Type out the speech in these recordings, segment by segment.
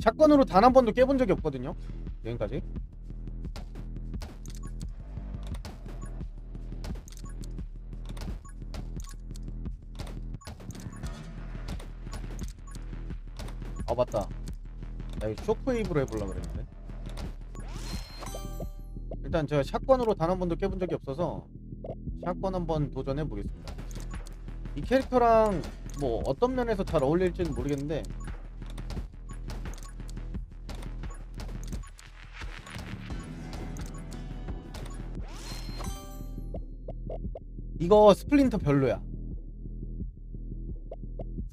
샷건으로 단 한 번도 깨본 적이 없거든요. 여기까지. 아 맞다. 나 이거 쇼크웨이브로 해보려고 그랬는데. 일단 제가 샷건으로 단 한 번도 깨본 적이 없어서 샷건 한번 도전해 보겠습니다. 이 캐릭터랑 뭐 어떤 면에서 잘 어울릴지는 모르겠는데 이거 스플린터 별로야.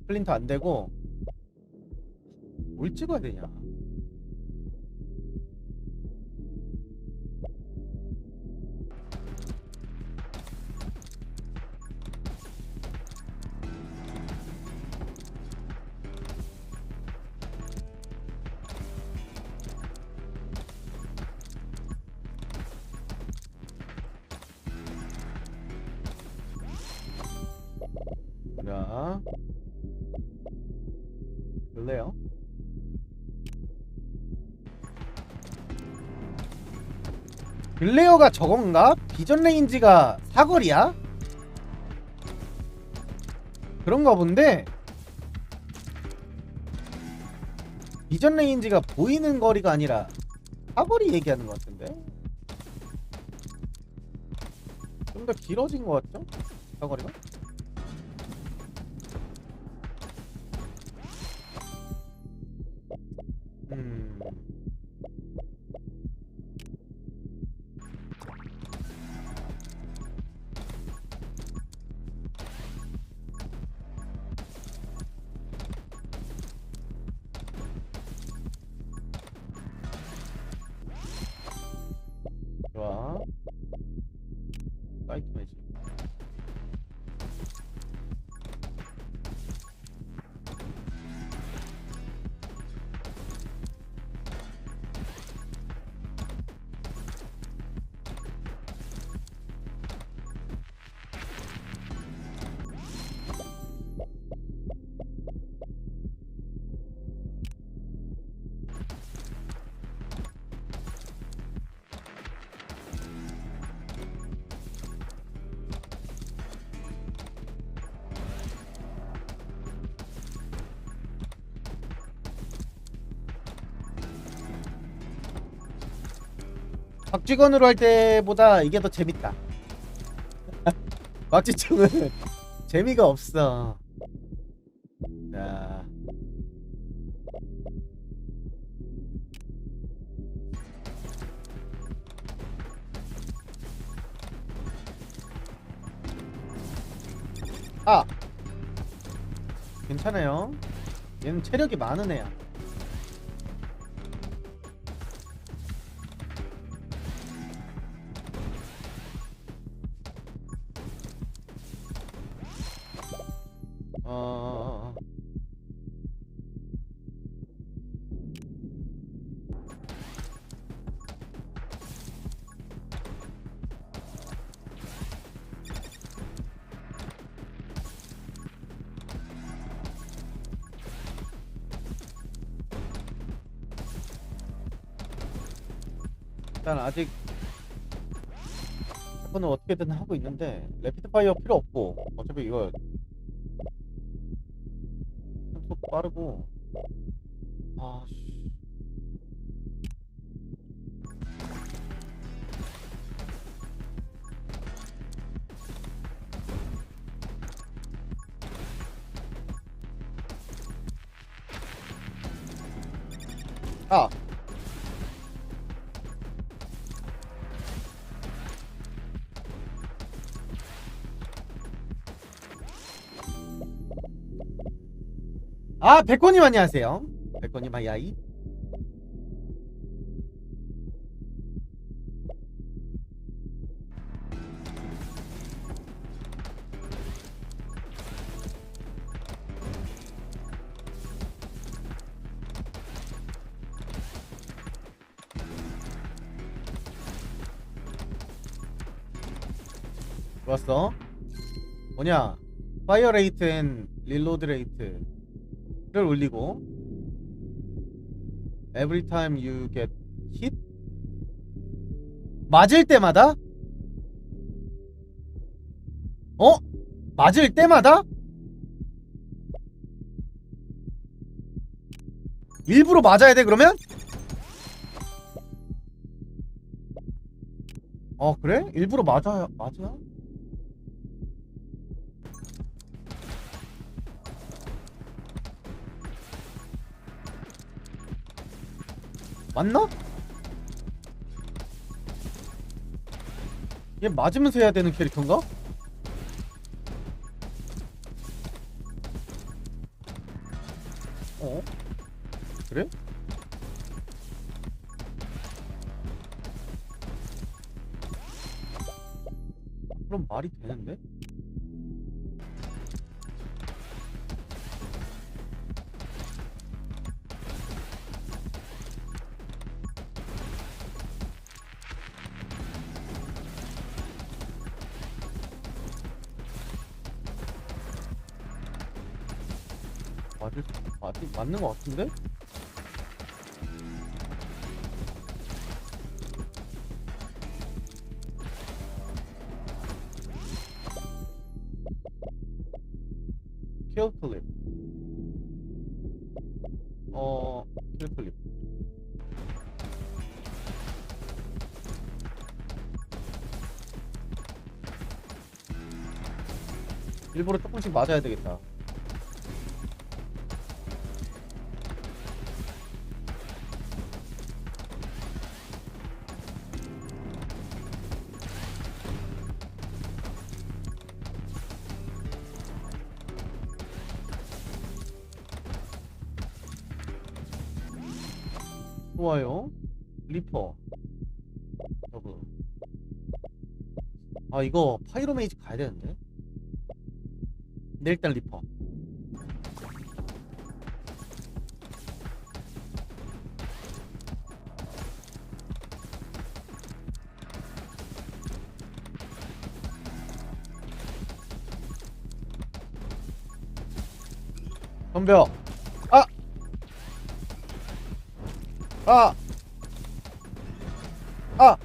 스플린터 안 되고 뭘 찍어야 되냐? 글레어가 저건가? 비전 레인지가 사거리야? 그런가 본데 비전 레인지가 보이는 거리가 아니라 사거리 얘기하는 것 같은데 좀 더 길어진 것 같죠? 사거리가? 박쥐건으로 할 때보다 이게 더 재밌다. 박쥐총은 재미가 없어. 자. 아! 괜찮아요. 얘는 체력이 많은 애야. 어. 일단 아직 사건은 어떻게든 하고 있는데 레피드 파이어 필요 없고 어차피 이거 빠르고 아 씨. 아 아, 백호님 안녕하세요. 백호님 하야이. 좋았어. 뭐냐? 파이어 레이트 앤 릴로드 레이트 를 올리고 Every time you get hit? 맞을 때마다? 어? 맞을 때마다? 일부러 맞아야 돼 그러면? 어 그래? 일부러 맞아야 맞아? 맞나? 얘 맞으면서 해야 되는 캐릭터인가? 어? 그래? 그럼 말이 되는데? 맞을 맞 맞는 것 같은데? 킬 클립 어 킬 클립 일부러 조금씩 맞아야 되겠다 좋아요. 리퍼. 저거. 아 이거 파이로메이지 가야 되는데. 네 일단 리퍼. 덤벼. 아. 아.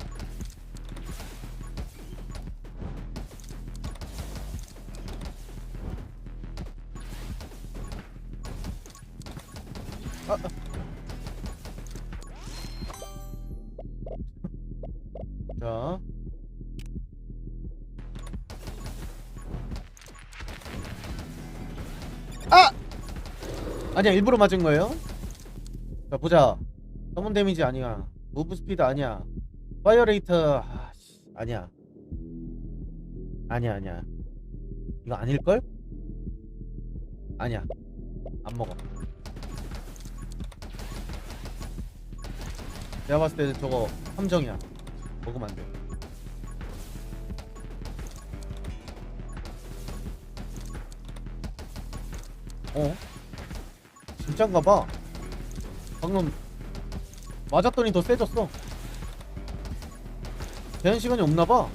아. 아. 자. 아! 아니야, 일부러 맞은 거예요? 자, 보자. 서문 데미지 아니야. 무브 스피드 아니야. 파이어 레이트 아, 씨, 아니야. 아니야, 아니야. 이거 아닐걸? 아니야. 안 먹어. 내가 봤을 때 저거 함정이야. 먹으면 안 돼. 어? 진짠가 봐. 방금 맞았더니 더 세졌어. 제한 시간이 없나 봐.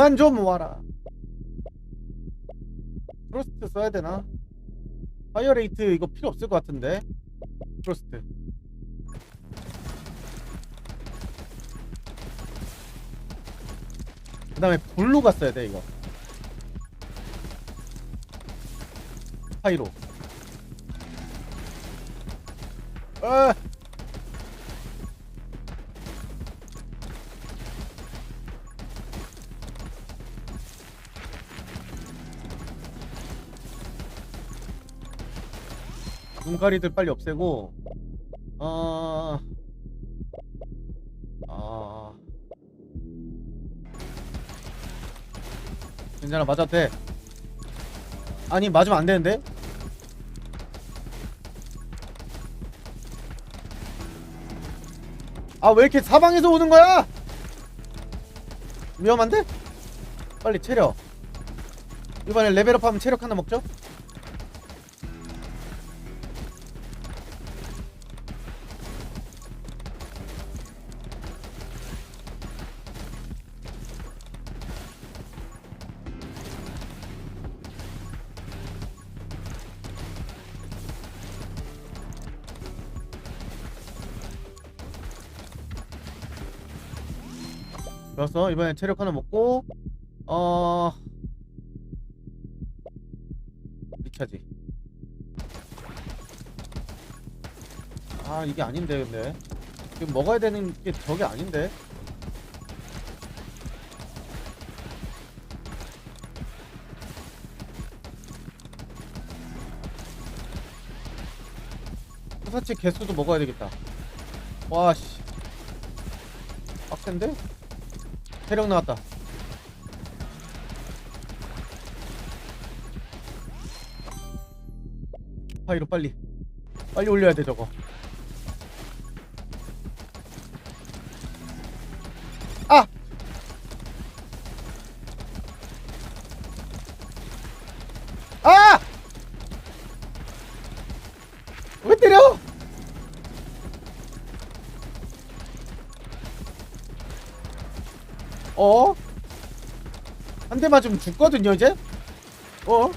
그만 좀 와라. 프로스트 써야 되나? 파이어레이트 이거 필요 없을 것 같은데. 프로스트 그 다음에 블루가 써야 돼 이거. 파이로 아 눈가리들 빨리 없애고 어... 아... 괜찮아 맞아도 돼 아니 맞으면 안 되는데? 아 왜 이렇게 사방에서 오는 거야? 위험한데? 빨리 체력 이번에 레벨업하면 체력 하나 먹죠? 좋았어 이번엔 체력 하나 먹고 어 리차지. 아 이게 아닌데 근데. 지금 먹어야 되는 게 저게 아닌데. 후사치 개수도 먹어야 되겠다. 와씨. 빡센데? 체력 나왔다. 파이로 빨리 빨리 올려야 돼 저거. 맞으면 죽거든요 이제? 어?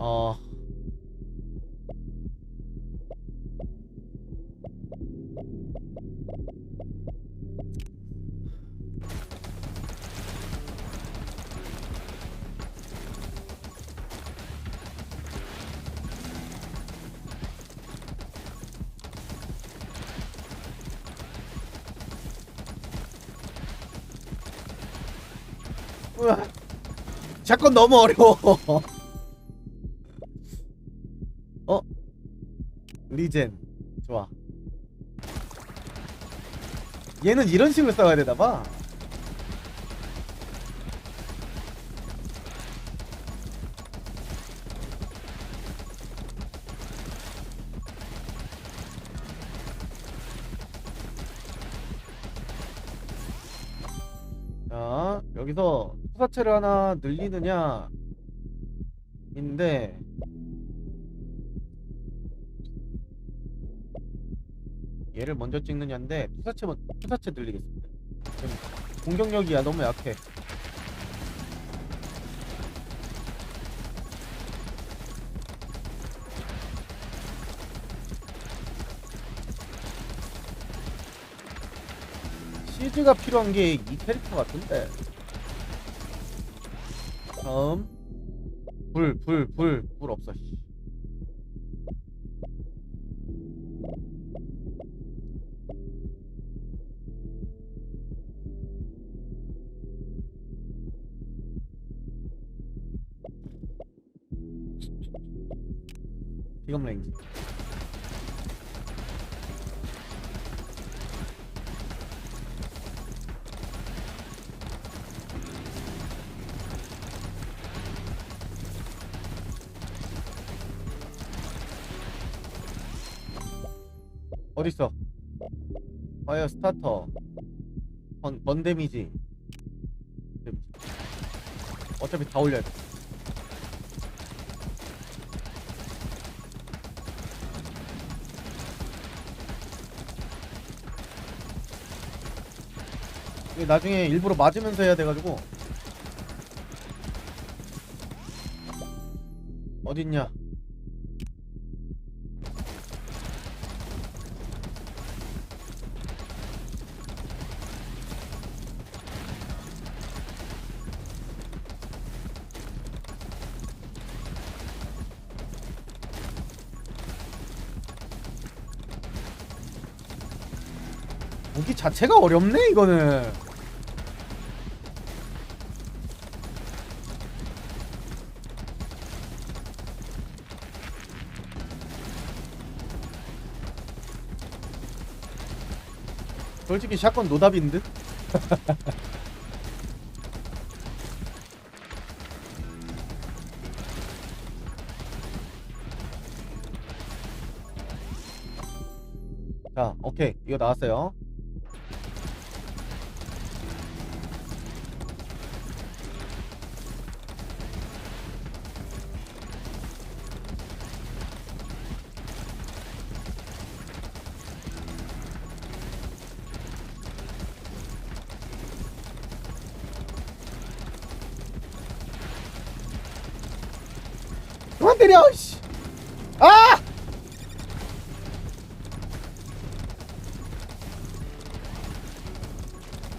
어. 잠깐 너무 어려워. 리젠. 좋아. 얘는 이런 식으로 싸워야 되나봐. 자 여기서 투사체를 하나 늘리느냐 인데 얘를 먼저 찍느냐인데 투사체 늘리겠습니다. 지금 공격력이야 너무 약해. 시즈가 필요한 게 이 캐릭터 같은데. 다음 불 불 불 불 없어. 씨. 비검 랭지. 어딨어? 파이어 스타터 번, 번 데미지. 어차피 다 올려야 돼 예, 나중에 일부러 맞으면서 해야 돼가지고. 어딨냐? 무기 자체가 어렵네 이거는. 솔직히 샷건 노답인 듯? 자 오케이 이거 나왔어요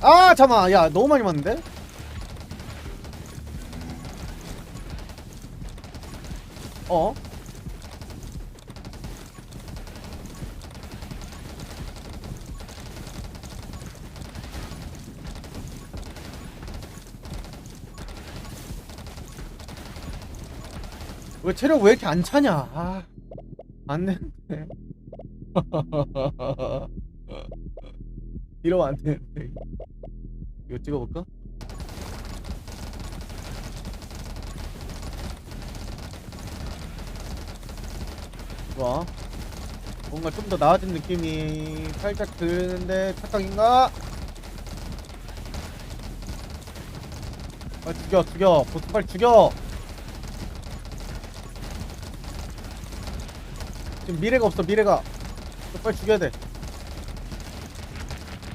아 잠깐만 야 너무 많이 맞는데? 어? 왜 체력 왜 이렇게 안 차냐 아, 안 되는데 이러면 안 되는데 이거 찍어볼까? 좋아. 뭔가 좀 더 나아진 느낌이 살짝 드는데 착각인가? 빨리 죽여 죽여. 보스 빨리 죽여. 지금 미래가 없어 미래가. 너 빨리 죽여야 돼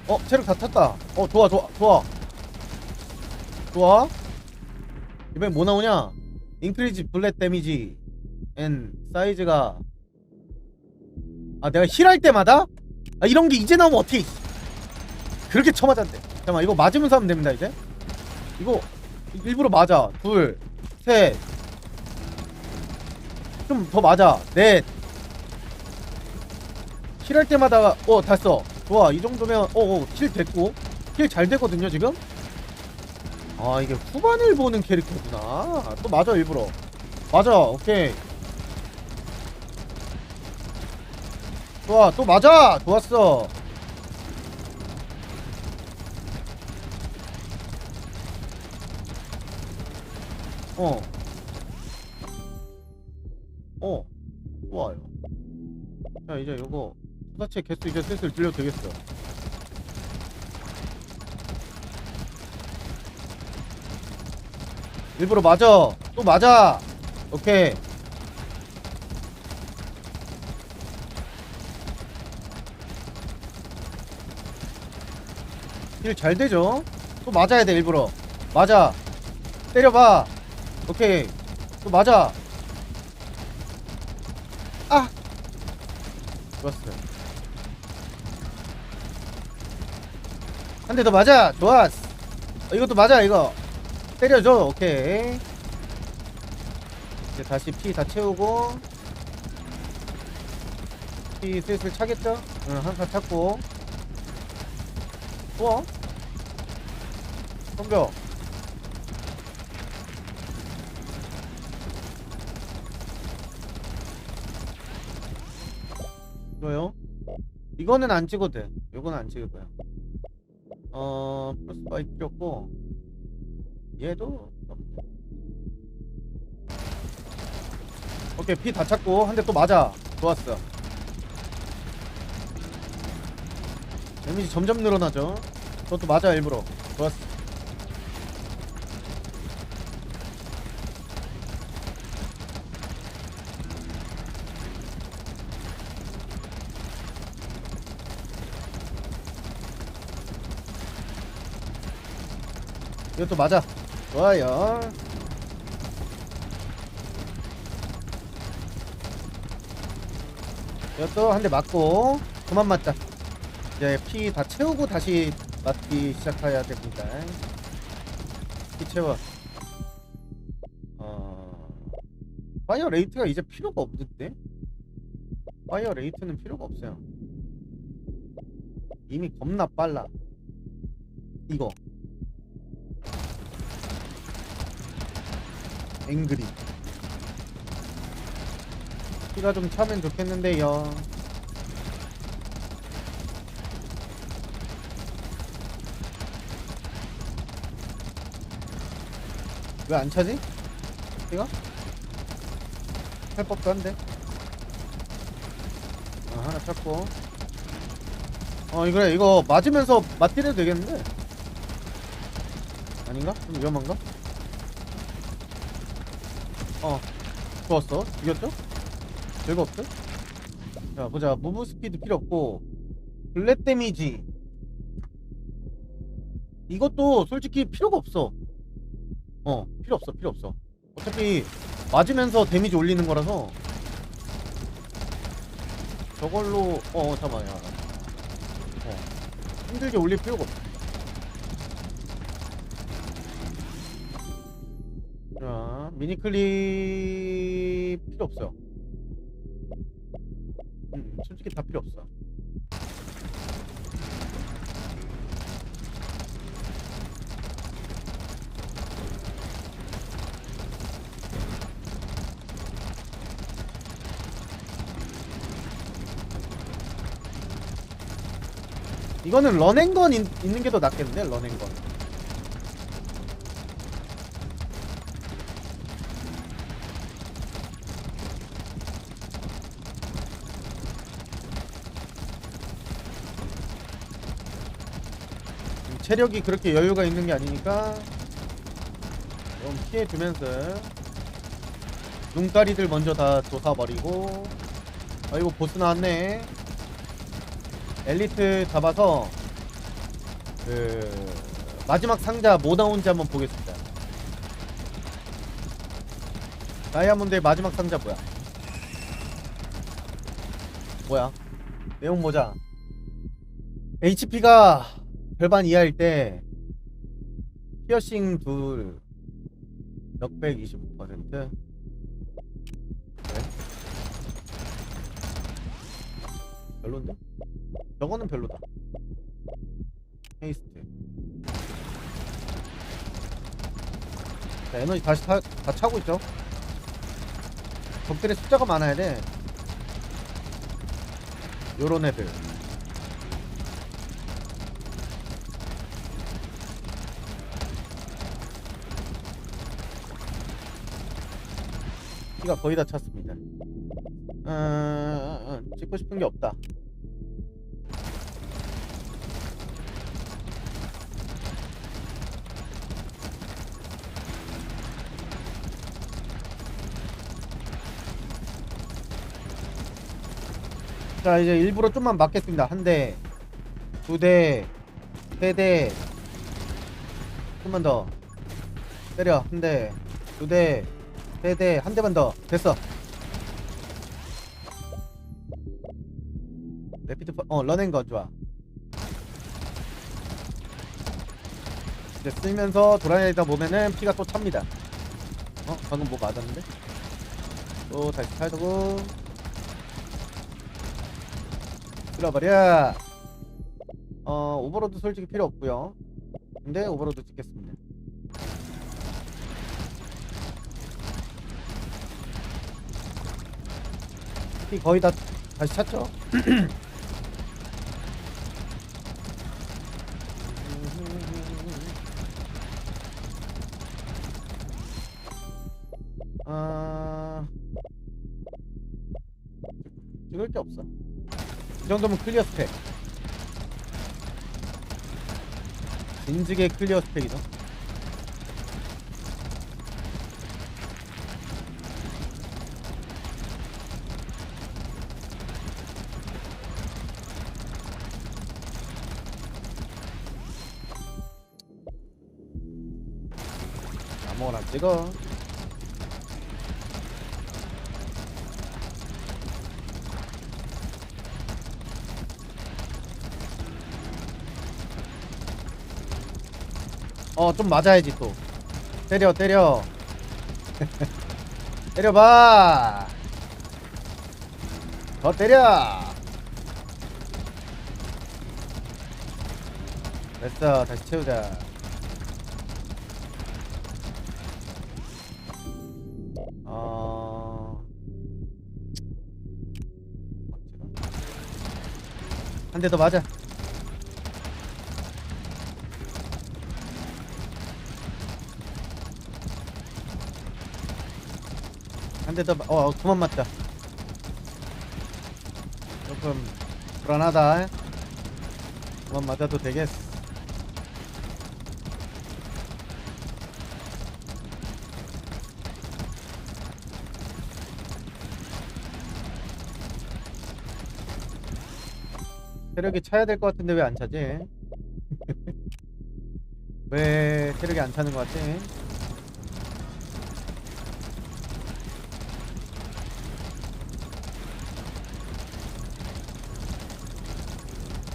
어, 체력 다 탔다. 어, 좋아, 좋아, 좋아. 좋아. 이번엔 뭐 나오냐? 인크리지 블랙 데미지 앤 사이즈가 아, 내가 힐할 때마다 아, 이런 게 이제 나오면 어떻게 그렇게 쳐맞았대. 잠깐만, 이거 맞으면서 하면 됩니다, 이제. 이거 일부러 맞아. 둘, 셋. 좀 더 맞아. 넷. 힐할 때마다 어, 됐어. 좋아 이 정도면 어힐 됐고. 힐잘 되거든요 지금? 아 이게 후반을 보는 캐릭터구나. 또 맞아 일부러. 맞아 오케이. 좋아 또 맞아! 좋았어. 어. 어. 좋아요. 자, 이제 요거 수다체 개수 이제 슬슬 들려도 되겠어. 일부러 맞아. 또 맞아. 오케이. 일 잘 되죠? 또 맞아야 돼 일부러. 맞아. 때려봐. 오케이. 또 맞아. 아. 한 대 더 맞아. 좋았어. 어, 이것도 맞아 이거. 때려줘. 오케이. 이제 다시 피 다 채우고 피 슬슬 차겠죠? 응, 한칸 찼고. 좋아. 덤벼. 이거요? 이거는 안 찍어도 돼. 이거는 안 찍을 거야. 어, 플러스 바이 필요 없고, 얘도. 오케이, 피 다 찾고, 한 대 또 맞아. 좋았어. 데미지 점점 늘어나죠. 그것도 맞아, 일부러. 좋았어. 이것도 맞아. 좋아요. 이것도 한 대 맞고 그만 맞자. 이제 피 다 채우고 다시 맞기 시작해야 됩니다. 피 채워. 어... 파이어 레이트가 이제 필요가 없는데? 파이어 레이트는 필요가 없어요. 이미 겁나 빨라 이거 앵그리 피가 좀 차면 좋겠는데요 왜 안 차지? 피가? 할 법도 한데 아 하나 찾고 어 이거 이거 맞으면서 맞디려도 되겠는데 아닌가? 좀 위험한가? 어. 좋았어. 이겼죠? 별거 없죠? 자 보자. 무브 스피드 필요 없고. 블랙 데미지. 이것도 솔직히 필요가 없어. 어 필요 없어 필요 없어. 어차피 맞으면서 데미지 올리는 거라서. 저걸로 어 잠깐만 야 어, 힘들게 올릴 필요가 없어 미니클립 필요 없어요. 음, 솔직히 다 필요 없어. 이거는 런앤건 있- 있는 게 더 낫겠는데? 런앤건 음, 체력이 그렇게 여유가 있는 게 아니니까 좀 피해주면서 눈가리들 먼저 다 돋아버리고 아이고 보스 나왔네 엘리트 잡아서 그 마지막 상자 뭐 나온지 한번 보겠습니다. 다이아몬드의 마지막 상자 뭐야? 뭐야? 내용 모자. HP가 절반 이하일 때 피어싱 둘 역백 25%. 네. 별론데? 저거는 별로다. 헤이스트. 자, 에너지 다시 다, 다 차고 있죠. 적들의 숫자가 많아야 돼. 요런 애들. 피가 거의 다 찼습니다. 어, 어, 어, 찍고 싶은 게 없다. 자 이제 일부러 좀만 맞겠습니다 한 대, 두 대, 세 대, 좀만 더 때려 한 대, 두 대, 세 대, 한 대만 더 됐어. 레피드 퍼, 어 런앤거 좋아. 이제 쓰면서 돌아다니다 보면은 피가 또 찹니다. 어 방금 뭐 맞았는데? 또 다시 살고 쓸어버려 어 오버로드 솔직히 필요 없고요 근데 오버로드 찍겠습니다 피 거의 다 다시 찼죠? 아. 찍을 게 없어. 이 정도면 클리어 스펙. 진즉의 클리어 스펙이죠 아무거나 찍어. 어 좀 맞아야지 또. 때려 때려. 때려봐. 더 때려. 됐어 다시 채우자 한 대 더 맞아. 한 대더어 그만 맞다. 조금 불안하다. 그만 맞아도 되겠어 체력이 차야 될 것 같은데 왜 안 차지? 왜 체력이 안 차는 것 같지?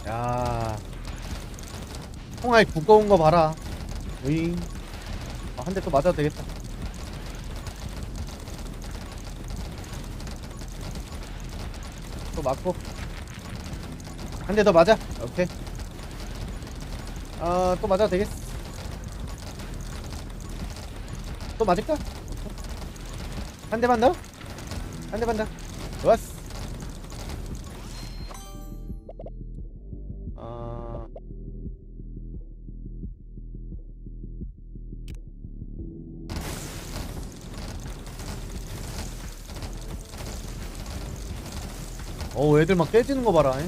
야, 총알 두꺼운 거 봐라. 으잉. 아, 한대 또 맞아도 되겠다. 또 맞고. 한 대 더 맞아. 오케이. 아, 또 맞아도 되겠어. 또 맞을까? 한 대만 더? 한 대만 더. 좋았어. 아. 어, 애들 막 깨지는 거 봐라. 잉?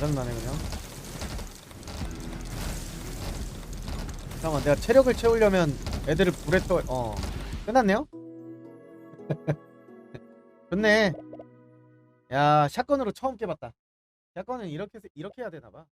짜증나네 그냥. 잠깐만, 내가 체력을 채우려면 애들을 불에 떠. 어, 끝났네요. 좋네. 야, 샷건으로 처음 깨봤다. 샷건은 이렇게 이렇게 해야 되나 봐.